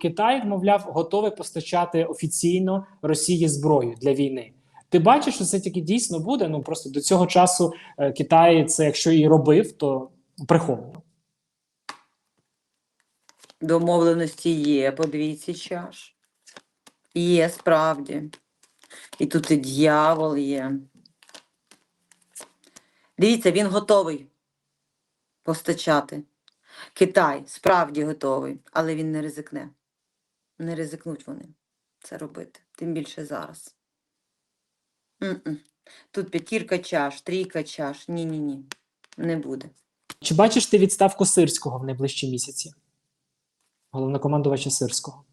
Китай, мовляв, готовий постачати офіційно Росії зброю для війни. Ти бачиш, що це тільки дійсно буде. Ну просто до цього часу е, Китай це, якщо і робив, то приховано. Домовленості є по двійці чаш. Є справді. І тут і дьявол є. Дивіться, він готовий постачати. Китай справді готовий, але він не ризикне. Не ризикнуть вони це робити. Тим більше зараз. М-м. Тут п'ятірка чаш, трійка чаш. Ні-ні-ні. Не буде. Чи бачиш ти відставку Сирського в найближчі місяці? Головнокомандувача Сирського.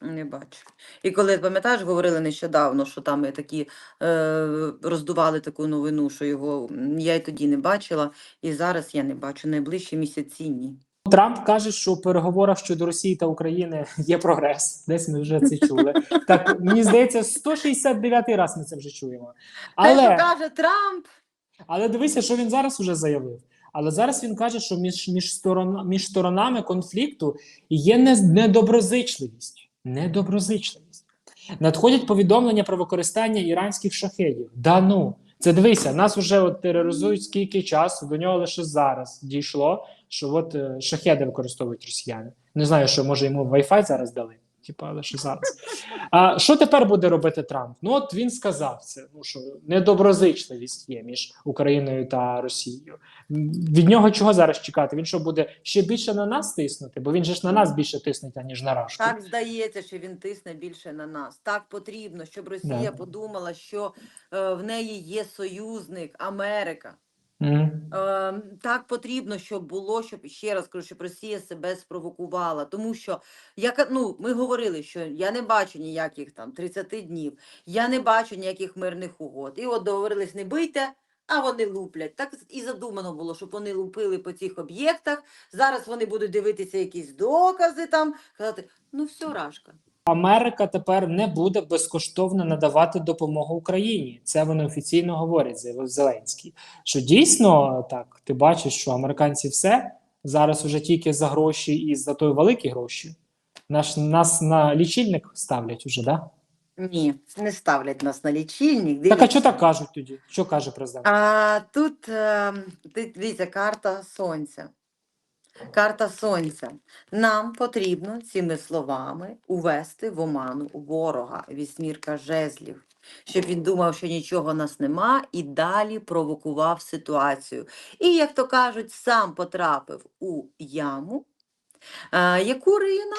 Не бачу. І коли пам'ятаєш, говорили нещодавно, що там такі е, роздували таку новину, що його я й тоді не бачила, і зараз я не бачу. Найближчі місяці ні. Трамп каже, що у переговорах щодо Росії та України є прогрес. Десь ми вже це чули. Так мені здається, 169-й раз ми це вже чуємо. Але, каже Трамп, але дивися, що він зараз уже заявив. Але зараз він каже, що між, між, сторон, між сторонами конфлікту є не, недоброзичливість. Недоброзичливість. Надходять повідомлення про використання іранських шахедів. Да ну, це дивися, нас вже от тероризують скільки часу, до нього лише зараз дійшло, що от е, шахеди використовують росіяни. Не знаю, що може йому Wi-Fi зараз дали. Типа, лише зараз. А що тепер буде робити Трамп? Ну от він сказав це. Ну що недоброзичливість є між Україною та Росією. Від нього чого зараз чекати? Він що буде ще більше на нас тиснути? Бо він же ж на нас більше тиснуть, аніж на Рашку. так здається, що він тисне більше на нас. Так потрібно, щоб Росія Да. подумала, що е, в неї є союзник Америка. Мгм. Е, так потрібно, щоб було, щоб ще раз кажу, щоб Росія себе спровокувала. Тому що як ну, ми говорили, що я не бачу ніяких там 30 днів, я не бачу ніяких мирних угод. І от договорились не бийте, а вони луплять. Так і задумано було, щоб вони лупили по цих об'єктах. Зараз вони будуть дивитися якісь докази там, казати, ну все, рашка. Америка тепер не буде безкоштовно надавати допомогу Україні. Це вони офіційно говорять, заявив Зеленський. Що дійсно так, ти бачиш, що американці все зараз уже тільки за гроші і за той великі гроші. Наш нас на лічильник ставлять уже, да? Ні, не ставлять нас на лічильник. Так а що так кажуть тоді? Що каже президент? А тут е, дивіться, карта сонця. Карта сонця. Нам потрібно цими словами увести в оману ворога, вісмірка жезлів, щоб він думав, що нічого нас нема, і далі провокував ситуацію. І, як то кажуть, сам потрапив у яму, е, яку рина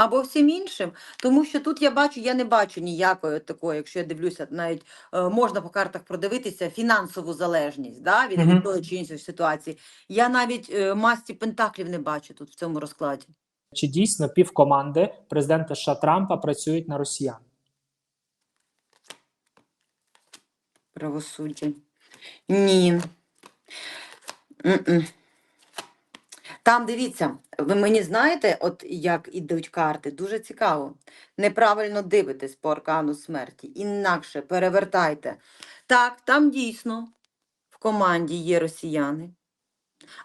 або всім іншим. Тому що тут я бачу, я не бачу ніякої такої, якщо я дивлюся, навіть е, можна по картах продивитися фінансову залежність да, від, Мгм. від тої чи іншої ситуації. Я навіть е, масті пентаклів не бачу тут в цьому розкладі. Чи дійсно півкоманди президента США Трампа працюють на росіян? Правосуддя. Ні. М-м. Там дивіться, ви мені знаєте, от як ідуть карти, дуже цікаво. Неправильно дивитесь по аркану смерті. Інакше перевертайте. Так, там дійсно в команді є росіяни,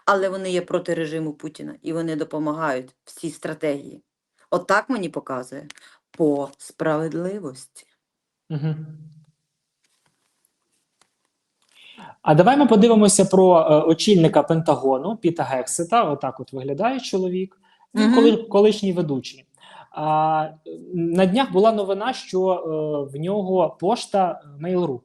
але вони є проти режиму Путіна і вони допомагають всій стратегії. От так мені показує по справедливості. Угу. А давай ми подивимося про е, очільника Пентагону Піта Гексета. Отак от виглядає чоловік. Він коли, колишній ведучий. А, на днях була новина, що е, в нього пошта Mail.ru.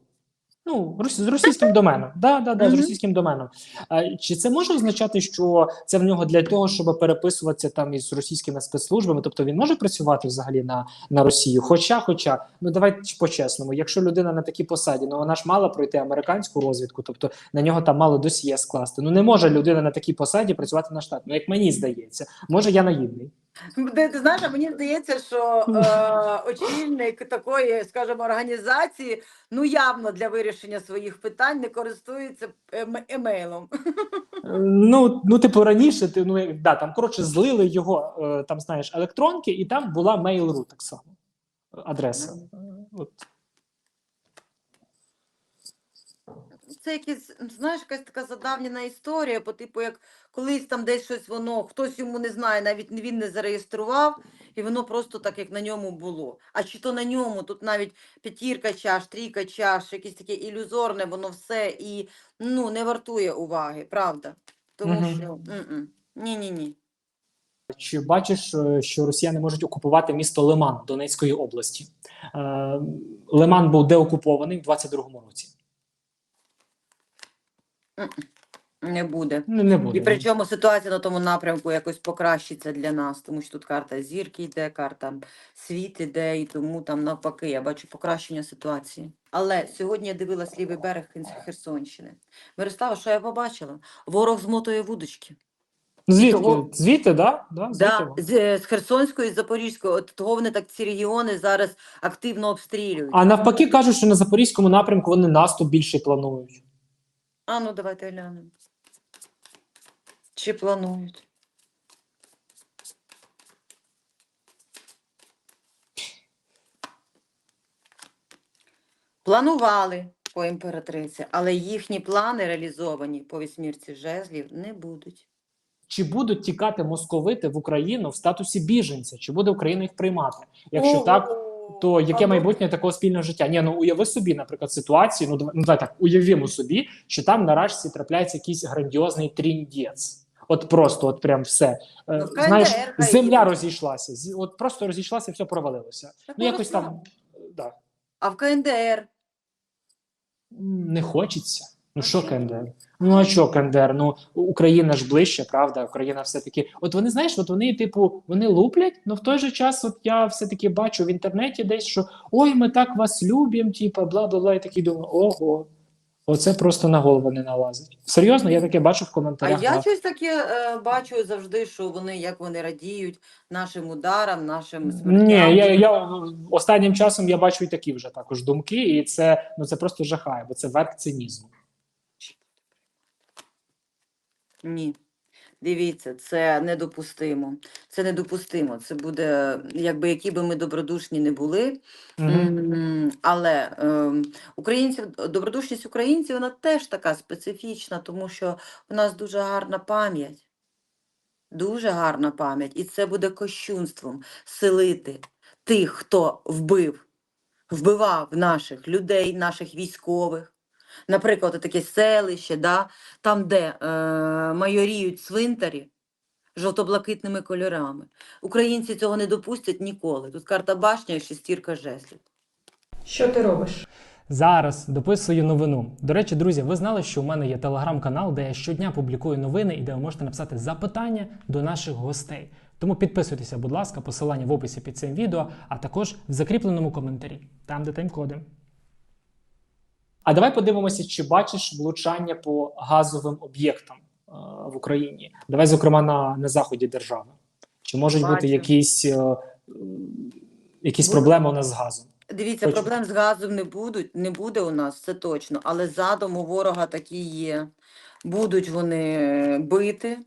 Ну, з російським доменом. Да, да, да, з російським доменом. А, чи це може означати, що це в нього для того, щоб переписуватися там із російськими спецслужбами? Тобто він може працювати взагалі на, на Росію? Хоча, хоча, ну давай по-чесному, якщо людина на такій посаді, ну вона ж мала пройти американську розвідку, тобто на нього там мало досьє скласти. Ну не може людина на такій посаді працювати на штат. Ну як мені здається, може я наївний. Ти, ти знаєш, а мені здається, що е, очільник такої, скажімо, організації, ну явно для вирішення своїх питань не користується ем- емейлом. Е, Ну, ну, типу, раніше ти ну як- да, там коротше злили його е, там, знаєш, електронки, і там була Mail.ru так само. Адреса. От. Це якась, знаєш, якась така задавнена історія, по типу, як колись там десь щось воно, хтось йому не знає, навіть він не зареєстрував, і воно просто так, як на ньому було. А чи то на ньому, тут навіть п'ятірка чаш, трійка чаш, якесь таке ілюзорне, воно все і ну, не вартує уваги, правда. Тому Мгм. що ні-ні-ні. Чи бачиш, е, що росіяни можуть окупувати місто Лиман Донецької області? Е, Лиман був деокупований в 22-му році. Не буде. Не, не буде. І причому ситуація на тому напрямку якось покращиться для нас, тому що тут карта зірки йде, карта світ іде, і тому там навпаки я бачу покращення ситуації. Але сьогодні я дивилась лівий берег Херсонщини. Мирослава, що я побачила? Ворог змотує вудочки. Звідки? того- Звідти, да? Да, Да, з, е, з Херсонської і Запорізької. От того вони так ці регіони зараз активно обстрілюють. А навпаки кажуть, що на запорізькому напрямку вони наступ більше планують. А ну давайте глянемо. Чи планують? Планували по імператриці, але їхні плани реалізовані по вісьмірці жезлів не будуть. Чи будуть тікати московити в Україну в статусі біженця? Чи буде Україна їх приймати? Якщо так, то яке майбутнє такого спільного життя? Ні, ну уяви собі, наприклад, ситуацію. Ну давай, ну, давай так, уявімо собі, що там нарешті трапляється якийсь грандіозний тріндєць. От просто, от прям все. Е, Ну, Знаєш, хай земля розійшлася. От просто розійшлася, все провалилося. Так Ну якось там да. А в КНДР не хочеться. Ну що? КНДР? Ну а що КНДР? Ну Україна ж ближче, правда? Україна все-таки. От вони знаєш, от вони, типу, вони луплять, але в той же час, от я все-таки бачу в інтернеті десь, що ой, ми так вас любимо, типу, бла бла бла. І такий думаю, ого, оце просто на голову не налазить. Серйозно, я таке бачу в коментарях. А я щось таке е, бачу завжди, що вони як вони радіють нашим ударам, нашим смертям. Ні, я, я останнім часом я бачу і такі вже також думки, і це ну це просто жахає, бо це верх цинізму. Ні. Дивіться, це недопустимо. Це недопустимо. Це буде, якби які би ми добродушні не були. Мгм. М, Але ем, українців, добродушність українців вона теж така специфічна, тому що у нас дуже гарна пам'ять. Дуже гарна пам'ять. І це буде кощунством селити тих, хто вбив, вбивав наших людей, наших військових. Наприклад, таке селище, да, там, де е, майоріють цвинтарі жовто-блакитними кольорами. Українці цього не допустять ніколи. Тут карта башня і шестірка жезлів. Що ти робиш? Зараз дописую новину. До речі, друзі, ви знали, що у мене є телеграм-канал, де я щодня публікую новини і де ви можете написати запитання до наших гостей. Тому підписуйтеся, будь ласка, посилання в описі під цим відео, а також в закріпленому коментарі, там де тайм-коди. А давай подивимося, чи бачиш влучання по газовим об'єктам е, в Україні. Давай, зокрема, на, на заході держави. Чи можуть бути якісь, е, м, якісь Будуть. проблеми у нас з газом? Дивіться, Точно. проблем з газом не будуть, не буде у нас, це точно. Але задум у ворога такі є. Будуть вони е, бити,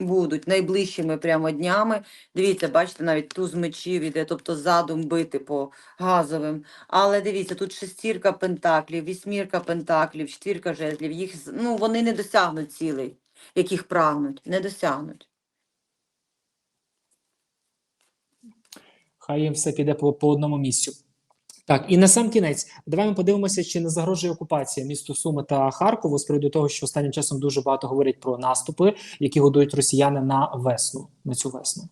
будуть найближчими прямо днями. Дивіться, бачите, навіть туз мечів іде, тобто задум бити по газовим. Але дивіться, тут шестірка пентаклів, вісьмірка пентаклів, четвірка жезлів. Їх ну, вони не досягнуть цілей, яких прагнуть, не досягнуть. Хай їм все піде по, по одному місцю. Так, і на сам кінець, давай ми подивимося, чи не загрожує окупація місту Суми та Харкову з приводу того, що останнім часом дуже багато говорять про наступи, які годують росіяни на весну, на цю весну.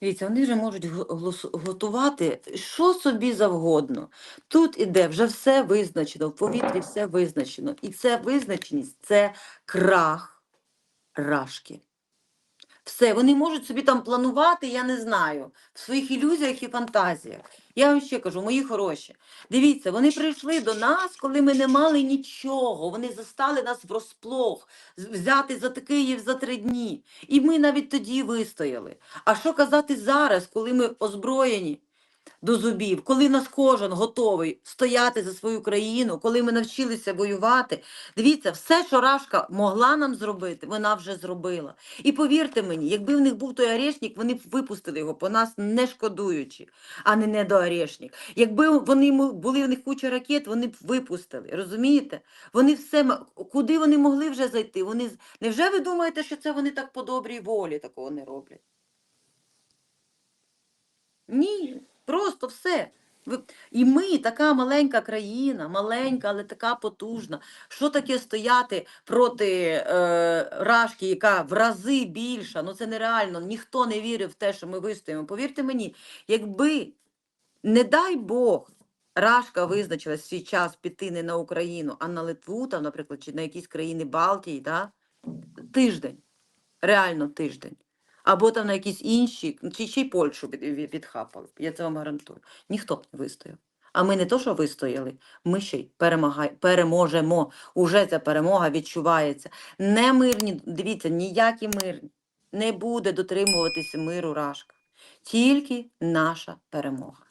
Дивіться, вони вже можуть готувати що собі завгодно. Тут іде вже все визначено, в повітрі все визначено. І це визначеність це крах рашки. Все, вони можуть собі там планувати, я не знаю, в своїх ілюзіях і фантазіях. Я вам ще кажу, мої хороші. Дивіться, вони прийшли до нас, коли ми не мали нічого. Вони застали нас врозплох, взяти за Київ за три дні. І ми навіть тоді вистояли. А що казати зараз, коли ми озброєні? До зубів, коли нас кожен готовий стояти за свою країну, коли ми навчилися воювати. Дивіться, все, що Рашка могла нам зробити, вона вже зробила. І повірте мені, якби в них був той орешник, вони б випустили його по нас, не шкодуючи, а не недоорешник. Якби вони були в них куча ракет, вони б випустили. Розумієте? Вони все куди вони могли вже зайти? Вони невже ви думаєте, що це вони так по добрій волі такого не роблять? Ні, просто все. І ми, така маленька країна, маленька, але така потужна. Що таке стояти проти е, Рашки, яка в рази більша? Ну це нереально. Ніхто не вірив в те, що ми вистоїмо. Повірте мені, якби, не дай Бог, Рашка визначилась свій час піти не на Україну, а на Литву, там, наприклад, чи на якісь країни Балтії, да? тиждень, реально тиждень. Або там на якісь інші, чи ще й Польщу відхапали. Я це вам гарантую. Ніхто б не вистояв. А ми не то, що вистояли, ми ще й перемагай, переможемо. Уже ця перемога відчувається. Не мирні, дивіться, ніякі мирні. Не буде дотримуватися миру Рашка. Тільки наша перемога.